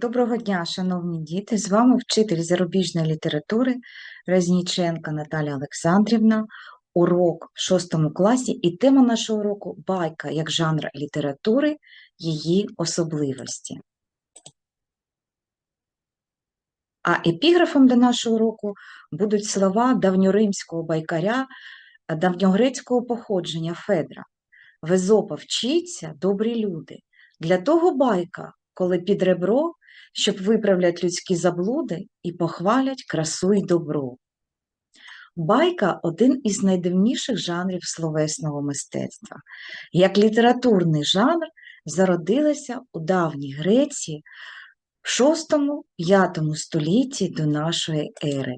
Доброго дня, шановні діти! З вами вчитель зарубіжної літератури Резніченка Наталя Олександрівна, урок в 6 класі, і тема нашого уроку байка як жанр літератури, її особливості. А епіграфом до нашого уроку будуть слова давньоримського байкаря давньогрецького походження Федра. В Езопа вчіться, добрі люди. Для того байка, коли під ребро, щоб виправлять людські заблуди і похвалять красу й добро. Байка один із найдивніших жанрів словесного мистецтва. Як літературний жанр зародилася у давній Греції в VI-V столітті до нашої ери.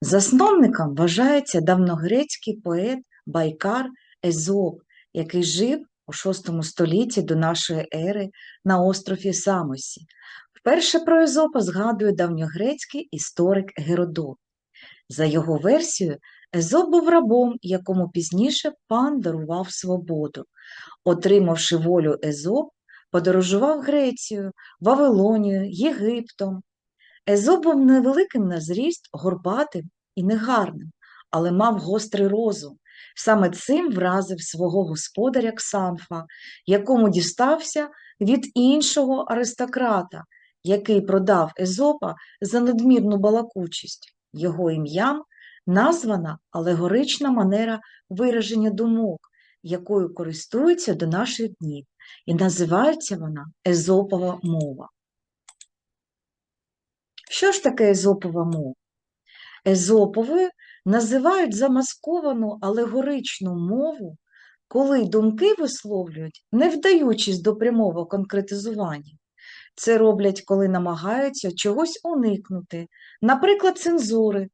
Засновником вважається давногрецький поет Байкар Езоп, який жив у VI столітті до нашої ери на острові Самосі. Вперше про Езопа згадує давньогрецький історик Геродот. За його версією, Езоп був рабом, якому пізніше пан дарував свободу. Отримавши волю Езоп, подорожував Грецію, Вавилонію, Єгиптом. Езоп був невеликим на зріст, горбатим і негарним, але мав гострий розум. Саме цим вразив свого господаря Ксанфа, якому дістався від іншого аристократа, який продав Езопа за надмірну балакучість. Його ім'ям названа алегорична манера вираження думок, якою користуються до наших днів, і називається вона Езопова мова. Що ж таке Езопова мова? Езоповою називають замасковану алегоричну мову, коли думки висловлюють, не вдаючись до прямого конкретизування. Це роблять, коли намагаються чогось уникнути, наприклад, цензури,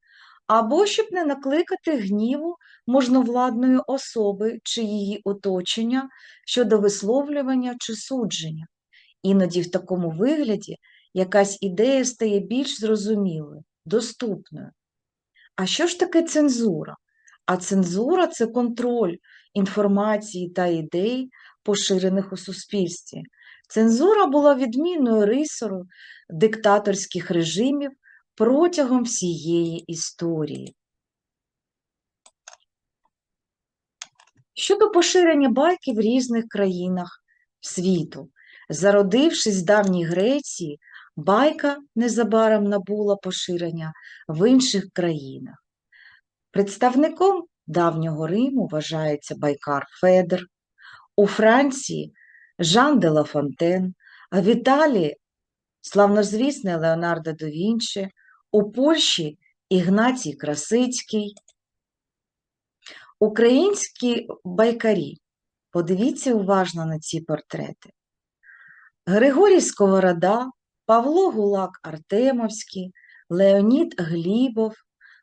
або щоб не накликати гніву можновладної особи чи її оточення щодо висловлювання чи судження. Іноді в такому вигляді якась ідея стає більш зрозумілою, доступною. А що ж таке цензура? А цензура це контроль інформації та ідей, поширених у суспільстві. Цензура була відмінною рисою диктаторських режимів протягом всієї історії. Щодо поширення байки в різних країнах світу, зародившись в давній Греції, байка незабаром набула поширення в інших країнах. Представником давнього Риму вважається байкар Федер, у Франції Жан де Ла Фонтен, а в Італії славнозвісний Леонардо да Вінчі, у Польщі Ігнатій Красицький. Українські байкарі. Подивіться уважно на ці портрети. Григорій Сковорода, Павло Гулак Артемовський, Леонід Глібов,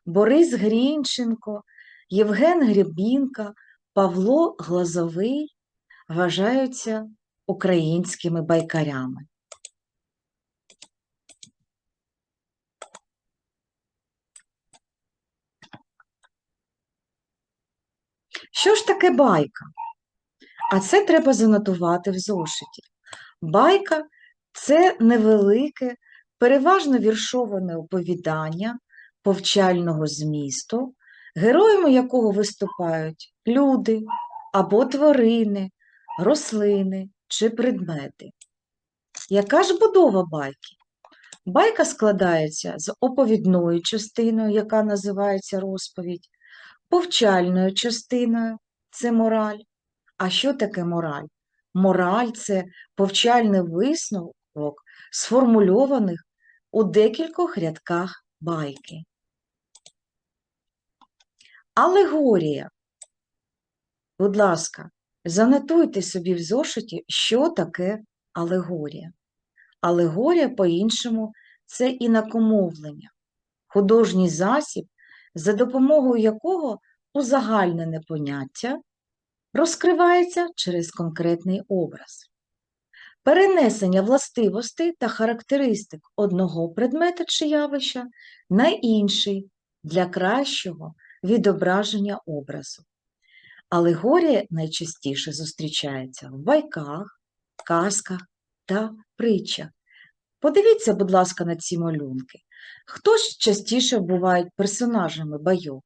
Борис Грінченко, Євген Гребінка, Павло Глазовий вважаються українськими байкарями. Що ж таке байка? А це треба занотувати в зошиті. Байка це невелике, переважно віршоване оповідання повчального змісту, героями якого виступають люди або тварини, рослини чи предмети. Яка ж будова байки? Байка складається з оповідною частиною, яка називається розповідь, повчальною частиною це мораль. А що таке мораль? Мораль це повчальний висновок, сформульованих у декількох рядках байки. Алегорія. Будь ласка, занотуйте собі в зошиті, що таке алегорія. Алегорія, по-іншому, це інакомовлення, художній засіб, за допомогою якого узагальнене поняття розкривається через конкретний образ. Перенесення властивостей та характеристик одного предмета чи явища на інший для кращого відображення образу. Алегорія найчастіше зустрічається в байках, казках, та притчах. Подивіться, будь ласка, на ці малюнки. Хто ж частіше бувають персонажами байок?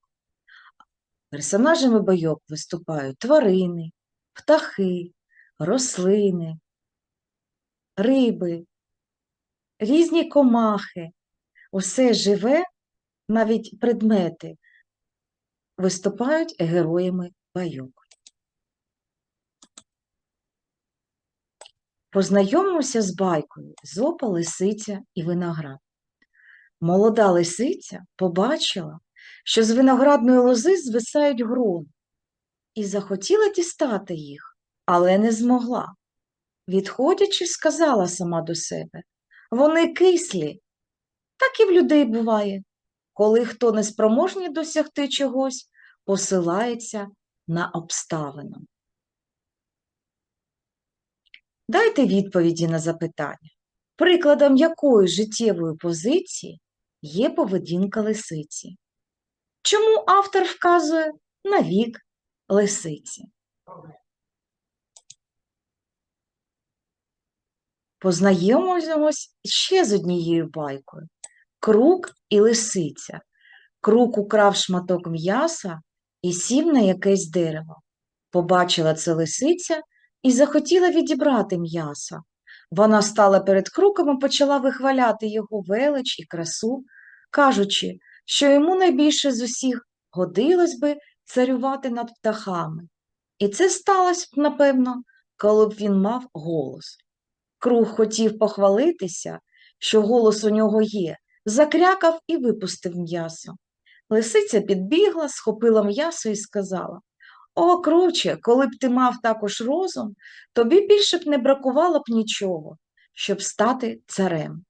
Персонажами байок виступають тварини, птахи, рослини, риби, різні комахи. Усе живе, навіть предмети, виступають героями байок. Познайомимося з байкою Зопа, лисиця і виноград. Молода лисиця побачила, що з виноградної лози звисають грони, і захотіла дістати їх, але не змогла. Відходячи, сказала сама до себе вони кислі, так і в людей буває, коли хто неспроможний досягти чогось, посилається на обставину. Дайте відповіді на запитання, прикладом якої життєвої позиції є поведінка лисиці. Чому автор вказує на вік лисиці? Познайомимось ще з однією байкою. Крук і лисиця. Крук украв шматок м'яса і сів на якесь дерево. Побачила це лисиця і захотіла відібрати м'ясо. Вона стала перед круком і почала вихваляти його велич і красу, кажучи, що йому найбільше з усіх годилось би царювати над птахами. І це сталося б, напевно, коли б він мав голос. Круг хотів похвалитися, що голос у нього є, закрякав і випустив м'ясо. Лисиця підбігла, схопила м'ясо і сказала О, круче, коли б ти мав також розум, тобі більше б не бракувало б нічого, щоб стати царем.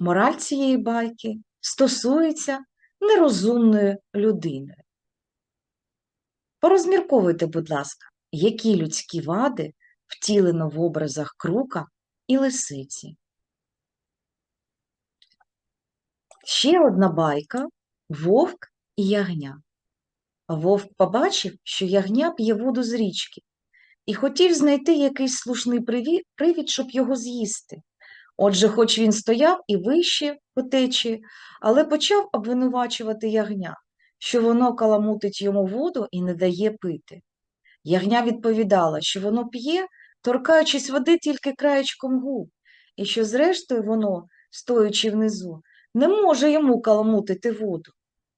Мораль цієї байки стосується нерозумної людини. Порозмірковуйте, будь ласка, які людські вади втілено в образах крука і лисиці. Ще одна байка вовк і ягня. Вовк побачив, що ягня п'є воду з річки, і хотів знайти якийсь слушний привід, щоб його з'їсти. Отже, хоч він стояв і вище по течії, але почав обвинувачувати ягня, що воно каламутить йому воду і не дає пити. Ягня відповідала, що воно п'є, торкаючись води тільки краєчком губ, і що, зрештою, воно, стоячи внизу, не може йому каламутити воду.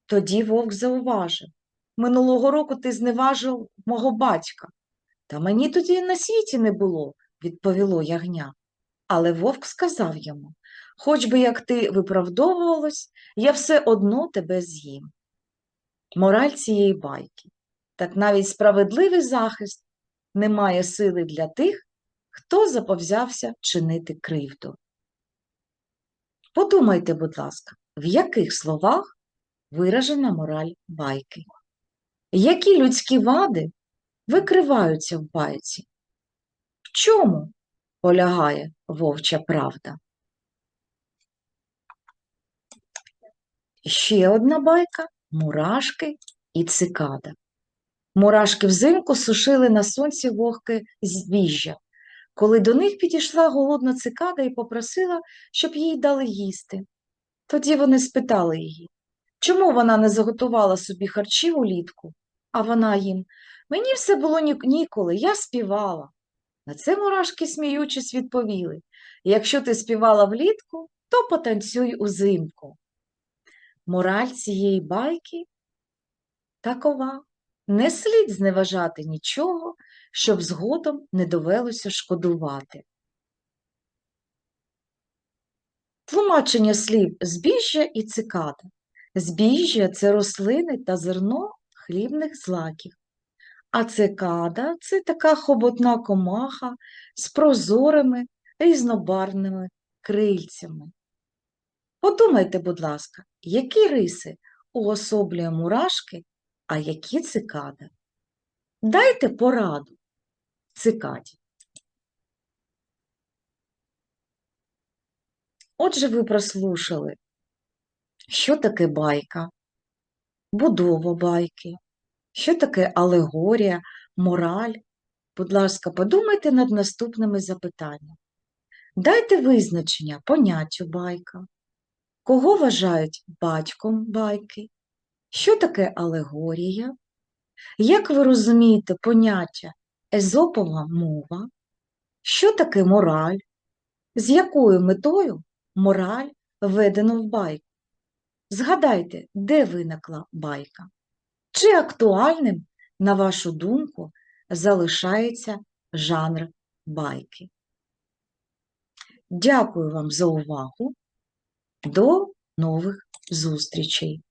Тоді вовк зауважив минулого року ти зневажив мого батька. Та мені тоді на світі не було, відповіло ягня. Але вовк сказав йому Хоч би як ти виправдовувалась, я все одно тебе з'їм. Мораль цієї байки. Так навіть справедливий захист не має сили для тих, хто заповзявся чинити кривду. Подумайте, будь ласка, в яких словах виражена мораль байки? Які людські вади викриваються в байці? В чому полягає вовча правда? Ще одна байка мурашки і цикада. Мурашки взимку сушили на сонці вогки збіжжя, коли до них підійшла голодна цикада і попросила, щоб їй дали їсти. Тоді вони спитали її, чому вона не заготувала собі харчів улітку, а вона їм мені все було ніколи, я співала. На це мурашки, сміючись, відповіли якщо ти співала влітку, то потанцюй узимку. Мораль цієї байки такова. Не слід зневажати нічого, щоб згодом не довелося шкодувати. Тлумачення слів збіжжя і цикада. Збіжжя це рослини та зерно хлібних злаків, а цикада це така хоботна комаха з прозорими різнобарвними крильцями. Подумайте, будь ласка, які риси уособлює мурашки а які цикади? Дайте пораду цикаді. Отже, ви прослушали, що таке байка, будова байки, що таке алегорія, мораль будь ласка, подумайте над наступними запитаннями. Дайте визначення поняттю байка. Кого вважають батьком байки? Що таке алегорія? Як ви розумієте поняття езопова мова? Що таке мораль? З якою метою мораль введено в байку? Згадайте, де виникла байка? Чи актуальним, на вашу думку, залишається жанр байки? Дякую вам за увагу. До нових зустрічей!